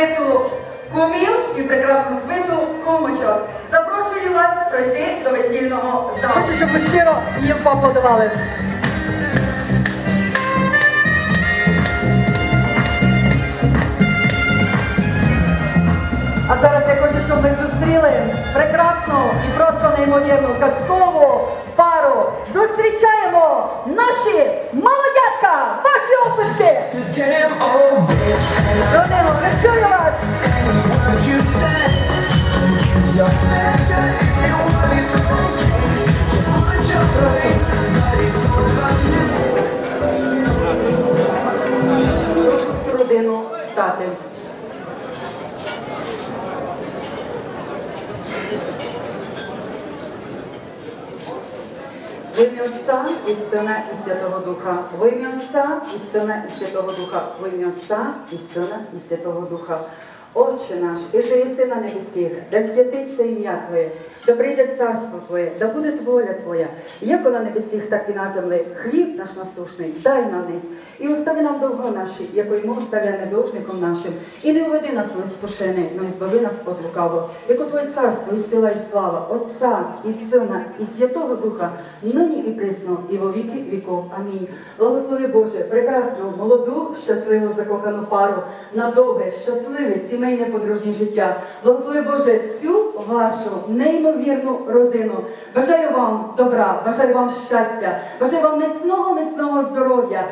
свиту кумів і прекрасну свиту кумочок. Запрошую вас пройти до весільного залу. Хочу, щоб ви щиро їм поаплодували. А зараз я хочу, щоб ми зустріли прекрасну і просто неймовірну казкову пару. Зустрічаємо наші молодятка! Ваші оплески! Стати. В ім'я Отця і Сина і Святого Духа. В ім'я Отця і Сина і Святого Духа. В ім'я Отця і Сина і Святого Духа. Отче наш, і же єси на небесіх, да святиться ім'я Твоє, да прийде царство Твоє, да буде воля Твоя, як на небесіх, так і на землі. Хліб наш насушний, дай нам низ, і остави нам довго наші, якої ми оставляємо должником нашим, і не уведи нас у спошини, но і збави нас от лукавого. Яко Твоє царство, і сила, і слава, Отця, і Сина, і Святого Духа, нині і присно, і во віки віков. Амінь. Благослови Боже, прекрасну, молоду, щасливу закохану пару, на довге, щасливе, сімейне подружнє життя. Благослови Боже всю вашу неймовірну родину. Бажаю вам добра, бажаю вам щастя, бажаю вам міцного, міцного здоров'я.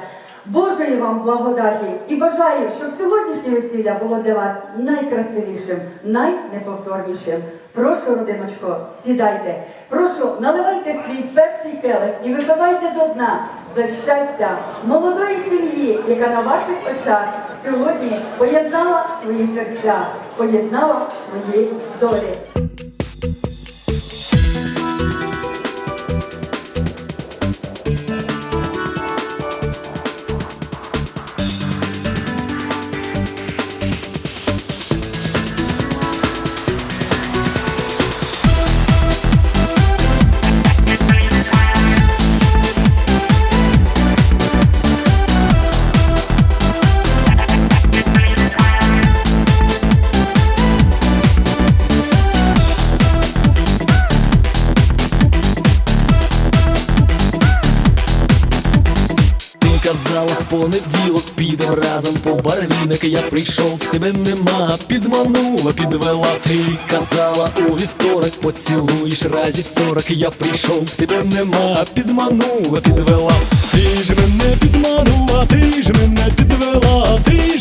Божої вам благодаті і бажаю, щоб сьогоднішнє весілля було для вас найкрасивішим, найнеповторнішим. Прошу, родиночко, сідайте. Прошу, наливайте свій перший келих і випивайте до дна за щастя молодої сім'ї, яка на ваших очах сьогодні поєднала свої серця, поєднала свої долі. Казала в понеділок, підем разом по барвінок. Я прийшов, тебе нема, підманула, підвела. Ти казала у вівторок, поцілуєш разів сорок. Я прийшов, тебе нема, підманула, підвела. Ти ж мене підманула, ти ж мене підвела, ти